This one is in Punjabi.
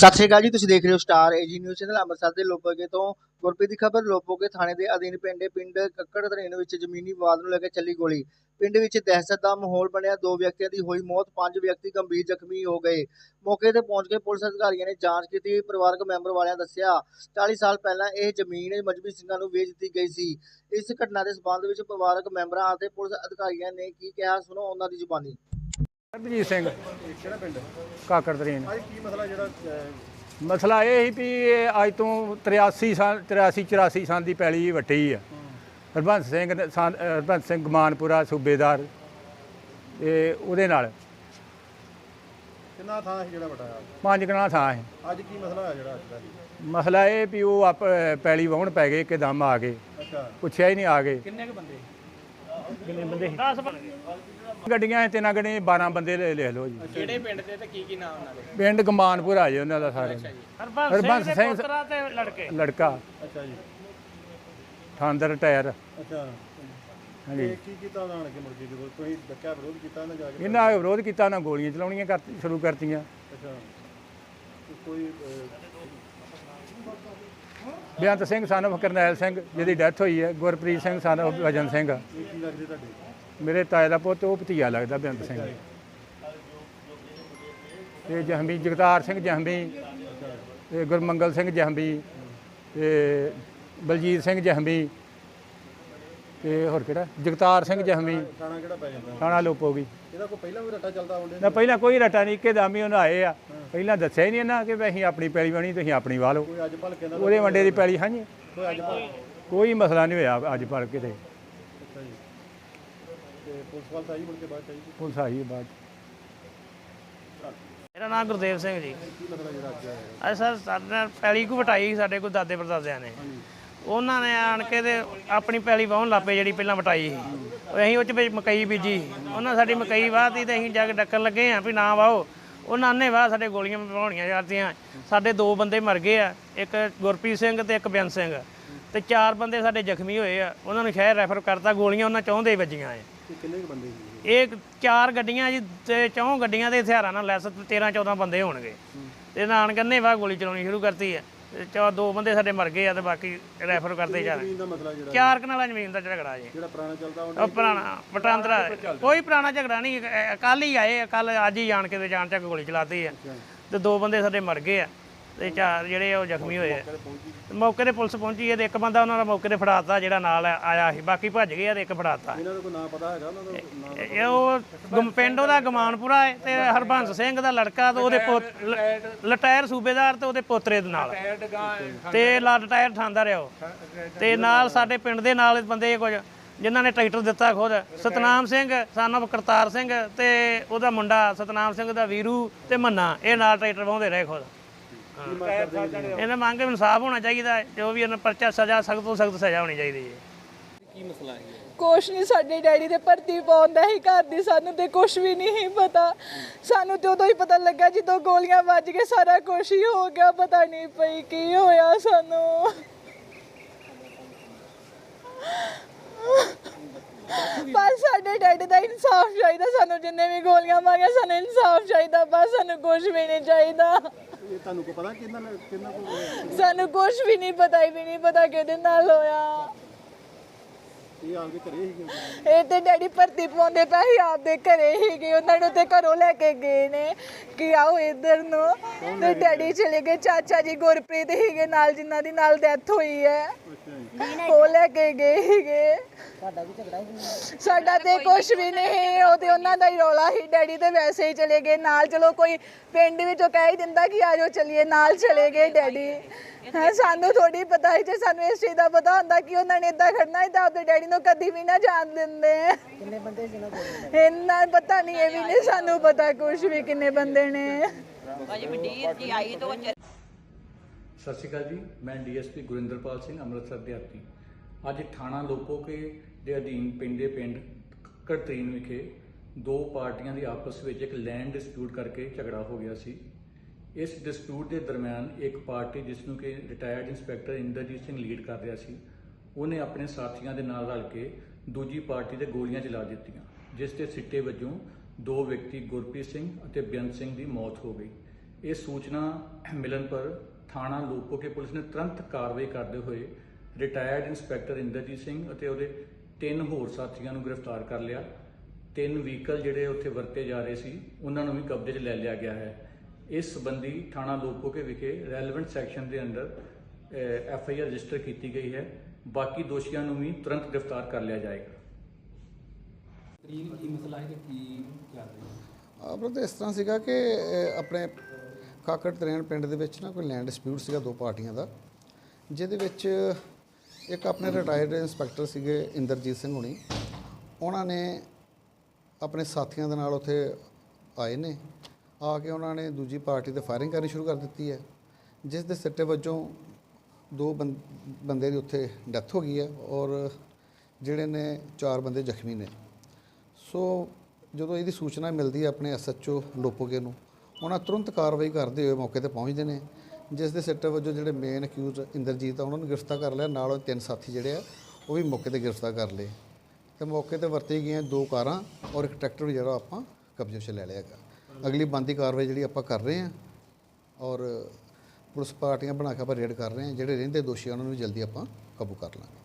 ਸਤਿ ਸ਼੍ਰੀ ਅਕਾਲ ਜੀ, ਤੁਸੀਂ ਦੇਖ ਰਹੇ ਹੋ star AG news channel Amritsar ਦੇ ਲੋਪੋਗੇ ਤੋਂ ਗੁਰਪ੍ਰੀਤ ਦੀ ਖਬਰ, ਲੋਪੋਗੇ ਥਾਣੇ ਦੇ ਅਧੀਨ ਪਿੰਡੇ, ਪਿੰਡ ਕੱਕੜ ਤਰੇਨ ਵਿੱਚ ਜ਼ਮੀਨੀ ਵਿਵਾਦ ਨੂੰ ਲੈ ਕੇ ਚੱਲੀ ਗੋਲੀ। ਪਿੰਡ ਵਿੱਚ ਦਹਿਸ਼ਤ ਦਾ ਮਾਹੌਲ ਬਣਿਆ, ਦੋ ਵਿਅਕਤੀਆਂ ਦੀ ਹੋਈ ਮੌਤ, ਪੰਜ ਵਿਅਕਤੀ ਗੰਭੀਰ ਜ਼ਖਮੀ ਹੋ ਗਏ। ਮੌਕੇ ਤੇ ਪਹੁੰਚ ਕੇ ਪੁਲਿਸ ਅਧਿਕਾਰੀਆਂ ਨੇ ਜਾਂਚ ਕੀਤੀ, ਪਰਿਵਾਰਕ ਮੈਂਬਰ ਵਾਲਿਆਂ ਦੱਸਿਆ 40 ਸਾਲ ਪਹਿਲਾਂ ਇਹ ਜ਼ਮੀਨ ਮਜਬੀ ਸਿੰਘਾਂ ਨੂੰ ਵੇਚ ਦਿੱਤੀ ਗਈ ਸੀ। ਇਸ ਘਟਨਾ ਦੇ ਸਬੰਧ ਵਿੱਚ ਪਰਿਵਾਰਕ ਮੈਂਬਰਾਂ ਅਤੇ ਪੁਲਿਸ ਅਧਿਕਾਰੀਆਂ ਨੇ ਕੀ ਕਿਹਾ, ਸੁਣੋ ਉਹਨਾਂ ਦੀ ਜ਼ੁਬਾਨੀ। ਸਰਬਜੀਤ ਸਿੰਘ। ਕਿਹੜਾ ਪਿੰਡ? ਕਾਕੜ ਤਰੀਨ। ਅੱਜ ਕੀ ਮਸਲਾ ਜਿਹੜਾ ਮਸਲਾ ਇਹ ਸੀ ਵੀ ਇਹ ਅੱਜ ਤੋਂ 83 ਸਾਲ 83 84 ਸਾਲ ਦੀ ਪੈਲੀ ਵੱਟੀ ਆ। ਹਰਬੰਸ ਸਿੰਘ ਨੇ ਸਾਨ- ਅਹ ਹਰਬੰਸ ਸਿੰਘ ਗਮਾਨਪੁਰਾ ਸੂਬੇਦਾਰ ਤੇ ਉਹਦੇ ਨਾਲ। ਕਿੰਨਾ ਥਾਂ ਸੀ ਜਿਹੜਾ ਵਟਾਇਆ ਪੰਜ ਕਣਾ ਥਾਂ ਹੈ ਅੱਜ ਕੀ ਮਸਲਾ ਹੋਇਆ ਜਿਹੜਾ ਅੱਜ ਦਾ? ਜੀ? ਮਸਲਾ ਇਹ ਵੀ ਉਹ ਆਪ ਪੈਲੀ ਵਾਹੁਣ ਪੈ ਗਏ ਇੱਕਦਮ ਆ ਗਏ। ਅੱਛਾ। ਪੁੱਛਿਆ ਹੀ ਨਹੀਂ ਆ ਗਏ। ਕਿੰਨੇ ਕੁ ਬੰਦੇ? ਕਿੰਨੇ ਬੰਦੇ 10 ਗੱਡੀਆਂ ਸੀ, ਤਿੰਨਾਂ ਗੱਡੀਆਂ 12 ਬੰਦੇ ਲੈ ਲੈ ਲਓ ਜੀ। ਕਿਹੜੇ ਪਿੰਡ ਦੇ ਤੇ ਕੀ ਕੀ ਨਾਮ ਉਹਨਾਂ ਦੇ? ਪਿੰਡ ਗਮਾਨਪੁਰਾ ਜੀ ਉਹਨਾਂ ਦਾ ਸਾਰੇ। ਹਰਬੰਸ ਸਿੰਘ ਤੇ ਲੜਕੇ। ਲੜਕਾ। ਅੱਛਾ ਜੀ। ਥਾਂਦਰ ਟਾਇਰ। ਅੱਛਾ। ਹਾਂਜੀ। ਤੇ ਕੀ ਕੀਤਾ ਉਹਨਾਂ ਨੇ ਕਿ ਮੁੜ ਕੇ ਜਦੋਂ ਤੁਸੀਂ ਡੱਕਿਆ ਵਿਰੋਧ ਕੀਤਾ ਇਹਨਾਂ ਜਾ ਕੇ? ਇਹਨਾਂ ਵਿਰੋਧ ਕੀਤਾ ਨਾ ਗੋਲੀਆਂ ਚਲਾਉਣੀਆਂ ਕਰ ਸ਼ੁਰੂ ਕਰਤੀਆਂ। ਅੱਛਾ। ਤੇ ਕੋਈ ਬੇਅੰਤ ਸਿੰਘ ਸਨ ਕਰਨੈਲ ਸਿੰਘ, ਜਿਹਦੀ ਡੈਥ ਹੋਈ ਹੈ, ਗੁਰਪ੍ਰੀਤ ਸਿੰਘ ਸਨ of ਵਜਨ ਸਿੰਘ। ਮੇਰੇ ਤਾਏ ਦਾ ਪੁੱਤ, ਉਹ ਭਤੀਆ ਲੱਗਦਾ ਬੇਅੰਤ ਸਿੰਘ। ਤੇ ਜਹਮੀ ਜਗਤਾਰ ਸਿੰਘ ਜਹਮੀ ਤੇ ਗੁਰਮੰਗਲ ਸਿੰਘ ਜਹਮੀ ਤੇ ਬਲਜੀਤ ਸਿੰਘ ਜਹਮੀ ਤੇ ਹੋਰ ਕਿਹੜਾ? ਜਗਤਾਰ ਸਿੰਘ ਜਹਮੀ। ਥਾਣਾ ਕਿਹੜਾ ਪੈ ਜਾਂਦਾ? ਥਾਣਾ ਲੋਪ ਹੋ ਗਈ ਇਹਦਾ ਕੋਈ ਪਹਿਲਾਂ ਵੀ ਰੱਟਾ ਚੱਲਦਾ ਹੁੰਦੇ ਨਾ ਪਹਿਲਾਂ ਕੋਈ ਰਟਾ ਨਹੀਂ ਇੱਕੇ ਦਾਮੀ ਉਹਨਾਂ ਆਏ ਆ। ਪਹਿਲਾਂ ਦੱਸਿਆ ਹੀ ਨਹੀਂ ਇਹਨਾਂ ਕਿ ਅਸੀਂ ਆਪਣੀ ਪੈਲੀ ਬਣੀ ਤੁਸੀਂ ਆਪਣੀ ਵਾਹ ਲਓ। ਕੋਈ ਅੱਜ ਭਲ ਕੇ ਨਾ ਉਹਦੇ ਵੰਡੇ ਦੀ ਪੈਲੀ ਹਾਂਜੀ। ਕੋਈ ਅੱਜ ਭਲ ਕੋਈ ਮਸਲਾ ਨਹੀਂ ਹੋਇਆ ਅੱਜ ਅੱਛਾ ਜੀ। ਤੇ ਪੁਲਿਸ ਵਾਲ ਤਾਂ ਆਈ ਮੁੜ ਕੇ ਬਾਅਦ। ਪੁਲਿਸ ਬਾਅਦ। ਮੇਰਾ ਨਾਮ ਗੁਰਦੇਵ ਸਿੰਘ ਜੀ। ਕੀ ਅੱਜ ਸਰ ਸਾਡੇ ਨਾਲ ਪੈਲੀ ਕੋ ਵਟਾਈ ਸਾਡੇ ਕੋਲ ਦਾਦੇ ਪੜਦਾਦਿਆਂ ਨੇ। ਉਹਨਾਂ ਨੇ ਆਣ ਕੇ ਤੇ ਆਪਣੀ ਪੈਲੀ ਵਾਹਣ ਲਾਪੇ ਜਿਹੜੀ ਪਹਿਲਾਂ ਵਟਾਈ ਸੀ। ਅਸੀਂ ਉਹ ਚ ਵਿੱਚ ਮਕਈ ਬੀਜੀ। ਉਹਨਾਂ ਸਾਡੀ ਮਕਈ ਵਾਹਤੀ ਤੇ ਅਸੀਂ ਜਾ ਕੇ ਡੱਕਣ ਲੱਗੇ ਆ ਵੀ ਨਾ ਵਾਹੋ। ਉਹਨਾਂ ਨੇ ਵਾਹ ਸਾਡੇ ਗੋਲੀਆਂ ਵਾਹਣੀਆਂ ਜਾਂਦੀਆਂ ਸਾਡੇ ਦੋ ਬੰਦੇ ਮਰ ਗਏ ਆ ਇੱਕ ਗੁਰਪ੍ਰੀਤ ਸਿੰਘ ਤੇ ਇੱਕ ਬਿਆਨ ਸਿੰਘ। ਤੇ ਚਾਰ ਬੰਦੇ ਸਾਡੇ ਜ਼ਖਮੀ ਹੋਏ ਆ। ਉਹਨਾਂ ਨੂੰ ਸ਼ਹਿਰ ਰੈਫਰ ਕਰਤਾ ਗੋਲੀਆਂ ਉਹਨਾਂ ਚਾਹੁੰਦੇ ਵੱਜੀਆਂ ਆ ਤੇ ਕਿੰਨੇ ਬੰਦੇ ਸੀ? ਇਹ ਚਾਰ ਗੱਡੀਆਂ ਜੀ ਤੇ ਚੌਂ ਗੱਡੀਆਂ ਦੇ ਹਥਿਆਰਾਂ ਨਾਲ ਲੈਸ 13 14 ਬੰਦੇ ਹੋਣਗੇ। ਤੇ ਨਾਨ ਕੰਨੇ ਵਾ ਗੋਲੀ ਚਲਾਉਣੀ ਸ਼ੁਰੂ ਕਰਤੀ ਤੇ ਚਾ ਦੋ ਬੰਦੇ ਸਾਡੇ ਮਰ ਗਏ ਆ ਤੇ ਬਾਕੀ ਰੈਫਰ ਕਰਦੇ ਜਾ ਰਹੇ। ਜ਼ਮੀਨ ਦਾ ਮਸਲਾ ਜਿਹੜਾ? ਚਾਰ ਕਨਾਲਾਂ ਜ਼ਮੀਨ ਦਾ ਝਗੜਾ ਜੀ। ਜਿਹੜਾ ਪੁਰਾਣਾ ਚੱਲਦਾ ਉਹ ਪੁਰਾਣਾ ਵਟਾਂਦਰਾ ਕੋਈ ਪੁਰਾਣਾ ਝਗੜਾ ਨਹੀਂ ਕੱਲ ਹੀ ਆਏ ਕੱਲ ਅੱਜ ਹੀ ਜਾਣ ਕੇ ਤੇ ਜਾਣ ਚੱਕ ਗੋਲੀ ਚਲਾਤੀ ਆ। ਤੇ ਦੋ ਬੰਦੇ ਸਾਡੇ ਮਰ ਗਏ ਆ। ਤੇ ਚਾਰ ਜਿਹੜੇ ਆ ਉਹ ਜ਼ਖਮੀ ਹੋਏ ਆ। ਮੌਕੇ ਤੇ ਪੁਲਿਸ ਪਹੁੰਚੀ ਹੈ ਤੇ ਇੱਕ ਬੰਦਾ ਉਹਨਾਂ ਦਾ ਮੌਕੇ ਤੇ ਫੜਾਤਾ ਜਿਹੜਾ ਨਾਲ ਆਇਆ ਸੀ। ਬਾਕੀ ਭੱਜ ਗਏ ਆ ਤੇ ਇੱਕ ਫੜਾਤਾ। ਇਹਨਾਂ ਦਾ ਕੋਈ ਨਾਂ ਪਤਾ ਹੈਗਾ ਉਹਨਾਂ ਦਾ? ਇਹ ਉਹ ਗਮ- ਪਿੰਡ ਉਹਦਾ ਗਮਾਨਪੁਰਾ ਹੈ ਤੇ ਹਰਬੰਸ ਸਿੰਘ ਦਾ ਲੜਕਾ ਤੇ ਉਹਦੇ ਪੁੱਤ ਲਟਾਇਰ ਸੂਬੇਦਾਰ ਤੇ ਉਹਦੇ ਪੋਤਰੇ ਦੇ ਨਾਲ। ਤੇ ਲਟਾਇਰ ਠਾਂਦਾ ਰਿਹਾ ਉਹ। ਤੇ ਨਾਲ ਸਾਡੇ ਪਿੰਡ ਦੇ ਨਾਲ ਬੰਦੇ ਕੁਝ ਜਿਨ੍ਹਾਂ ਨੇ ਟਰੈਕਟਰ ਦਿੱਤਾ ਖੁਦ। ਸਤਨਾਮ ਸਿੰਘ ਸਾਨਵ ਕਰਤਾਰ ਸਿੰਘ ਤੇ ਉਹਦਾ ਮੁੰਡਾ ਸਤਨਾਮ ਸਿੰਘ ਦਾ ਵੀਰੂ ਤੇ ਮੰਨਾ। ਇਹ ਨਾਲ ਟਰੈਕਟਰ ਵਾਹੁੰਦੇ ਰਹੇ ਖੁਦ। ਇਹਨਾਂ ਮੰਗ ਇਨਸਾਫ ਹੋਣਾ ਚਾਹੀਦਾ ਹੈ, ਜੋ ਵੀ ਇਹਨਾਂ ਪਰਚਾ ਸਜ਼ਾ ਸਖਤ ਤੋਂ ਸਖਤ ਸਜ਼ਾ ਹੋਣੀ ਚਾਹੀਦੀ ਹੈ। ਕੁਛ ਨਹੀਂ ਸਾਡੇ ਡੈਡੀ ਦੇ ਭਰਤੀ ਪਾਉਂਦਾ ਹੀ ਘਰ ਦੀ ਸਾਨੂੰ ਤੇ ਕੁਛ ਵੀ ਨਹੀਂ ਪਤਾ। ਸਾਨੂੰ ਤੇ ਉਦੋਂ ਹੀ ਪਤਾ ਲੱਗਾ ਜਦੋਂ ਗੋਲੀਆਂ ਵੱਜ ਕੇ ਸਾਰਾ ਕੁਛ ਹੀ ਹੋ ਗਿਆ ਪਤਾ ਨਹੀਂ ਪਈ ਕੀ ਹੋਇਆ ਸਾਨੂੰ। ਬਸ ਸਾਡੇ ਡੈਡੀ ਦਾ ਇਨਸਾਫ ਚਾਹੀਦਾ ਸਾਨੂੰ ਜਿੰਨੇ ਵੀ ਗੋਲੀਆਂ ਮਾਰੀਆਂ ਸਾਨੂੰ ਇਨਸਾਫ ਚਾਹੀਦਾ ਬਸ ਸਾਨੂੰ ਕੁਛ ਵੀ ਨਹੀਂ ਚਾਹੀਦਾ। ਇਹ ਤੁਹਾਨੂੰ ਕੋ ਪਤਾ ਕਿੰਨਾ ਕਿੰਨਾ ਕੋ ਸਾਨੂੰ ਕੁਛ ਵੀ ਨਹੀਂ ਪਤਾ ਹੀ ਵੀ ਨਹੀਂ ਪਤਾ ਕਿਹਦੇ ਨਾਲ ਹੋਇਆ। ਇਹ ਘਰੇ ਹੀ ਤੇ ਡੈਡੀ ਭਰਤੀ ਪਾਉਂਦੇ ਪਏ ਸੀ ਆਪਦੇ ਘਰੇ ਹੀ ਗਏ। ਉਹਨਾਂ ਨੂੰ ਤੇ ਘਰੋਂ ਲੈ ਕੇ ਗਏ ਨੇ ਕਿ ਆਓ ਇੱਧਰ ਨੂੰ। ਤੇ ਡੈਡੀ ਚਲੇ ਗਏ ਚਾਚਾ ਜੀ ਗੁਰਪ੍ਰੀਤ ਹੀਗੇ ਨਾਲ ਜਿਨ੍ਹਾਂ ਦੀ ਨਾਲ ਡੈਥ ਹੋਈ ਹੈ। ਉਹ ਲੈ ਕੇ ਗਏ ਹੀਗੇ ਸਾਡਾ ਤੇ ਕੁਝ ਵੀ ਨਹੀਂ ਉਹ ਤੇ ਉਹਨਾਂ ਦਾ ਹੀ ਰੌਲਾ ਸੀ। ਡੈਡੀ ਤੇ ਵੈਸੇ ਹੀ ਚਲੇ ਗਏ। ਨਾਲ ਚਲੋ ਕੋਈ ਪਿੰਡ ਵਿੱਚੋਂ ਕਹਿ ਹੀ ਦਿੰਦਾ ਕਿ ਆਜੋ ਚਲੀਏ। ਨਾਲ ਚਲੇ ਗਏ ਡੈਡੀ। ਹੈ ਸਾਨੂੰ ਥੋੜੀ ਪਤਾ ਹੈ ਜੇ ਸਾਨੂੰ ਇਸ ਚੀਜ਼ ਦਾ ਪਤਾ ਹੁੰਦਾ ਕਿ ਉਹਨਾਂ ਨੇ ਇਦਾਂ ਖੜਨਾ ਹੈ ਤਾਂ ਆਪਣੇ ਡੈਡੀ ਨੂੰ ਕਦੀ ਵੀ ਨਾ ਜਾਣ ਦਿੰਦੇ। ਕਿੰਨੇ ਬੰਦੇ ਸੀ ਨਾ ਇੰਨਾ ਪਤਾ ਨਹੀਂ ਇਹ ਵੀ ਨਹੀਂ ਸਾਨੂੰ ਪਤਾ ਕੁਝ ਵੀ ਕਿੰਨੇ ਬੰਦੇ ਨੇ। ਸਤਿ ਸ਼੍ਰੀ ਅਕਾਲ ਜੀ ਮੈਂ ਡੀਐਸਪੀ ਗੁਰਿੰਦਰਪਾਲ ਸਿੰਘ ਅੰਮ੍ਰਿਤਸਰ ਦਿਹਾਤੀ ਅੱਜ ਥਾਣਾ ਲੋਪੋਕੇ ਦੇ ਅਧੀਨ ਪੈਂਦੇ ਪਿੰਡ ਕੜਤਰੀਨ ਵਿਖੇ ਦੋ ਪਾਰਟੀਆਂ ਦੀ ਆਪਸ ਵਿੱਚ ਇੱਕ ਲੈਂਡ ਡਿਸਪਿਊਟ ਕਰਕੇ ਝਗੜਾ ਹੋ ਗਿਆ ਸੀ। ਇਸ ਡਿਸਪਿਊਟ ਦੇ ਦਰਮਿਆਨ ਇੱਕ ਪਾਰਟੀ ਜਿਸ ਨੂੰ ਕਿ retired inspector Inderjit Singh lead ਕਰ ਰਿਹਾ ਸੀ ਉਹਨੇ ਆਪਣੇ ਸਾਥੀਆਂ ਦੇ ਨਾਲ ਰਲ ਕੇ ਦੂਜੀ ਪਾਰਟੀ ਤੇ ਗੋਲੀਆਂ ਚਲਾ ਦਿੱਤੀਆਂ, ਜਿਸ ਦੇ ਸਿੱਟੇ ਵਜੋਂ ਦੋ ਵਿਅਕਤੀ ਗੁਰਪ੍ਰੀਤ ਸਿੰਘ ਅਤੇ ਬੇਅੰਤ ਸਿੰਘ ਦੀ ਮੌਤ ਹੋ ਗਈ। ਇਹ ਸੂਚਨਾ ਮਿਲਣ ਪਰ ਥਾਣਾ ਲੋਪੋਕੇ ਪੁਲਿਸ ਨੇ ਤੁਰੰਤ ਕਾਰਵਾਈ ਕਰਦੇ ਹੋਏ ਰਿਟਾਇਰਡ ਇੰਸਪੈਕਟਰ ਇੰਦਰਜੀਤ ਸਿੰਘ ਅਤੇ ਉਹਦੇ ਤਿੰਨ ਹੋਰ ਸਾਥੀਆਂ ਨੂੰ ਗ੍ਰਿਫਤਾਰ ਕਰ ਲਿਆ। ਤਿੰਨ ਵਹੀਕਲ ਜਿਹੜੇ ਉੱਥੇ ਵਰਤੇ ਜਾ ਰਹੇ ਸੀ, ਉਹਨਾਂ ਨੂੰ ਵੀ ਕਬਜ਼ੇ 'ਚ ਲੈ ਲਿਆ ਗਿਆ ਹੈ। ਇਸ ਸੰਬੰਧੀ ਥਾਣਾ ਲੋਪੋਕੇ ਵਿਖੇ ਰੈਲੇਵੈਂਟ ਸੈਕਸ਼ਨ ਦੇ under F I R register ਕੀਤੀ ਗਈ ਹੈ। ਬਾਕੀ ਦੋਸ਼ੀਆਂ ਨੂੰ ਵੀ ਤੁਰੰਤ ਗ੍ਰਿਫਤਾਰ ਕਰ ਲਿਆ ਜਾਏਗਾ। ਤਰੀਨ ਕੀ ਮਸਲਾ ਹੈ ਕਿ ਕੀ ਚੱਲ ਰਿਹਾ ਹੈ ਆਪਣਾ ਤਾਂ ਇਸ ਤਰ੍ਹਾਂ ਸੀਗਾ ਕਿ ਆਪਣੇ ਕਾਕੜ ਤਰੇਣ ਪਿੰਡ ਦੇ ਵਿੱਚ ਨਾ ਕੋਈ ਲੈਂਡ ਡਿਸਪਿਊਟ ਸੀਗਾ ਦੋ ਪਾਰਟੀਆਂ ਦਾ ਜਿਹਦੇ ਵਿੱਚ ਇੱਕ ਆਪਣੇ ਰਿਟਾਇਰਡ ਇੰਸਪੈਕਟਰ ਸੀਗੇ ਇੰਦਰਜੀਤ ਸਿੰਘ ਹੁਣੀ। ਉਹਨਾਂ ਨੇ ਆਪਣੇ ਸਾਥੀਆਂ ਦੇ ਨਾਲ ਉੱਥੇ ਆਏ ਨੇ। ਆ ਕੇ ਉਹਨਾਂ ਨੇ ਦੂਜੀ ਪਾਰਟੀ ਤੇ ਫਾਇਰਿੰਗ ਕਰਨੀ ਸ਼ੁਰੂ ਕਰ ਦਿੱਤੀ ਹੈ ਜਿਸ ਦੇ ਸਿੱਟੇ ਵਜੋਂ ਦੋ ਬੰ- ਬੰਦੇ ਦੀ ਉੱਥੇ ਡੈਥ ਹੋ ਗਈ ਹੈ ਔਰ ਜਿਹੜੇ ਨੇ ਚਾਰ ਬੰਦੇ ਜ਼ਖਮੀ ਨੇ। ਸੋ ਜਦੋਂ ਇਹਦੀ ਸੂਚਨਾ ਮਿਲਦੀ ਹੈ ਆਪਣੇ ਐਸਐਚਓ ਲੋਪੋਗੇ ਨੂੰ, ਉਹਨਾਂ ਤੁਰੰਤ ਕਾਰਵਾਈ ਕਰਦੇ ਹੋਏ ਮੌਕੇ ਤੇ ਪਹੁੰਚਦੇ ਨੇ। ਜਿਸ ਦੇ ਸਿੱਟੇ ਵਜੋਂ ਜਿਹੜੇ ਮੇਨ ਅਕਿਊਜ਼ ਇੰਦਰਜੀਤ ਆ, ਉਹਨਾਂ ਨੂੰ ਗ੍ਰਿਫਤਾਰ ਕਰ ਲਿਆ। ਨਾਲ ਉਹ ਤਿੰਨ ਸਾਥੀ ਜਿਹੜੇ ਆ, ਉਹ ਵੀ ਮੌਕੇ ਤੇ ਗ੍ਰਿਫਤਾਰ ਕਰ ਲਏ। ਤੇ ਮੌਕੇ ਤੇ ਵਰਤੀ ਗਈਆਂ ਦੋ ਕਾਰਾਂ ਔਰ ਇੱਕ ਟਰੈਕਟਰ ਵੀ ਜਿਹੜਾ ਆਪਾਂ ਕਬਜ਼ੇ 'ਚ ਲੈ ਲਿਆ ਹੈਗਾ। ਅਗਲੀ ਬੰਦੀ ਕਾਰਵਾਈ ਜਿਹੜੀ ਆਪਾਂ ਕਰ ਰਹੇ ਹਾਂ ਔਰ ਪੁਲਿਸ ਪਾਰਟੀਆਂ ਬਣਾ ਕੇ ਆਪਾਂ ਰੇਡ ਕਰ ਰਹੇ ਹਾਂ, ਜਿਹੜੇ ਰਹਿੰਦੇ ਦੋਸ਼ੀ ਆ, ਉਹਨਾਂ ਨੂੰ ਵੀ ਜਲਦੀ ਆਪਾਂ ਕਾਬੂ ਕਰ ਲਾਂਗੇ।